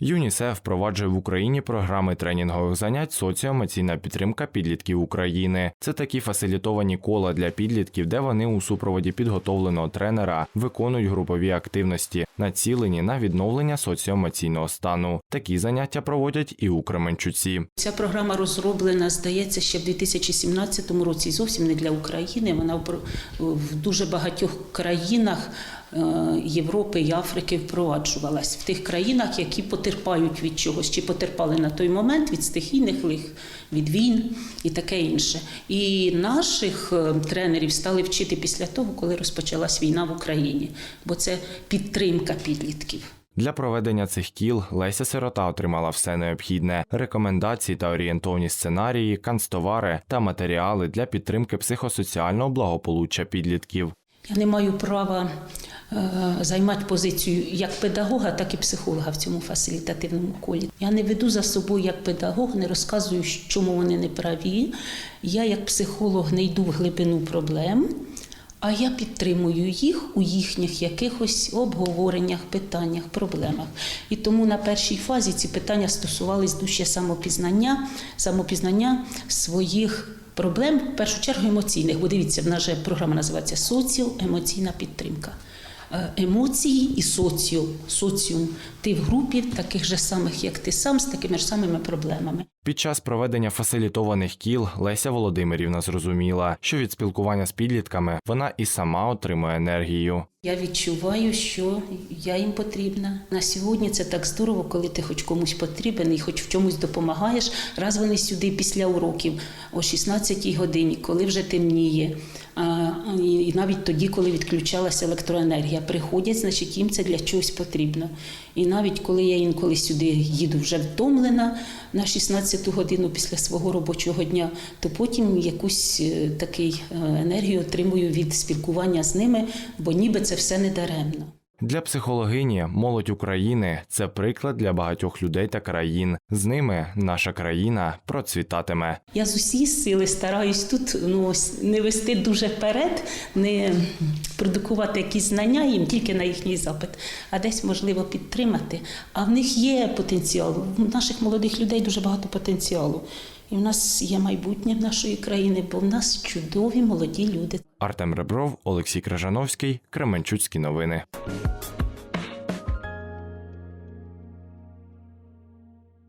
ЮНІСЕФ впроваджує в Україні програми тренінгових занять соціоемоційна підтримка підлітків України. Це такі фасилітовані кола для підлітків, де вони у супроводі підготовленого тренера виконують групові активності, націлені на відновлення соціоемоційного стану. Такі заняття проводять і у Кременчуці. Ця програма розроблена, здається, ще в 2017 році. Зовсім не для України. Вона в- дуже багатьох країнах Європи і Африки впроваджувалась в тих країнах, які потерпають від чогось, чи потерпали на той момент від стихійних лих, від війн і таке інше. І наших е, тренерів стали вчити після того, коли розпочалась війна в Україні, бо це підтримка підлітків. Для проведення цих кіл Леся Сирота отримала все необхідне: рекомендації та орієнтовні сценарії, канцтовари та матеріали для підтримки психосоціального благополуччя підлітків. Я не маю права е, займати позицію як педагога, так і психолога в цьому фасилітативному колі. Я не веду за собою як педагог, не розказую, чому вони не праві. Я як психолог не йду в глибину проблем, а я підтримую їх у їхніх якихось обговореннях, питаннях, проблемах. І тому на першій фазі ці питання стосувались дужче самопізнання, самопізнання своїх проблем, в першу чергу емоційних. Бо дивіться, в нас же програма називається соціоемоційна підтримка. Е, Емоції і соціо, соціум. Ти в групі таких же самих, як ти сам, з такими ж самими проблемами. Під час проведення фасилітованих кіл Леся Володимирівна зрозуміла, що від спілкування з підлітками вона і сама отримує енергію. Я відчуваю, що я їм потрібна. На сьогодні це так здорово, коли ти хоч комусь потрібен і хоч в чомусь допомагаєш. Раз вони сюди після уроків о 16-й годині, коли вже темніє. І навіть тоді, коли відключалася електроенергія, приходять, значить їм це для чогось потрібно. І навіть коли я інколи сюди їду вже втомлена на 16-ту годину після свого робочого дня, то потім якусь таку е, енергію отримую від спілкування з ними, бо ніби це все не даремно. Для психологині молодь України це приклад для багатьох людей та країн. З ними наша країна процвітатиме. Я з усієї сили стараюсь тут ну, не вести дуже вперед, не продукувати якісь знання їм тільки на їхній запит, а десь можливо підтримати. А в них є потенціал. У наших молодих людей дуже багато потенціалу. І в нас є майбутнє в нашої країни, бо в нас чудові молоді люди. Артем Ребров, Олексій Крижановський, Кременчуцькі новини.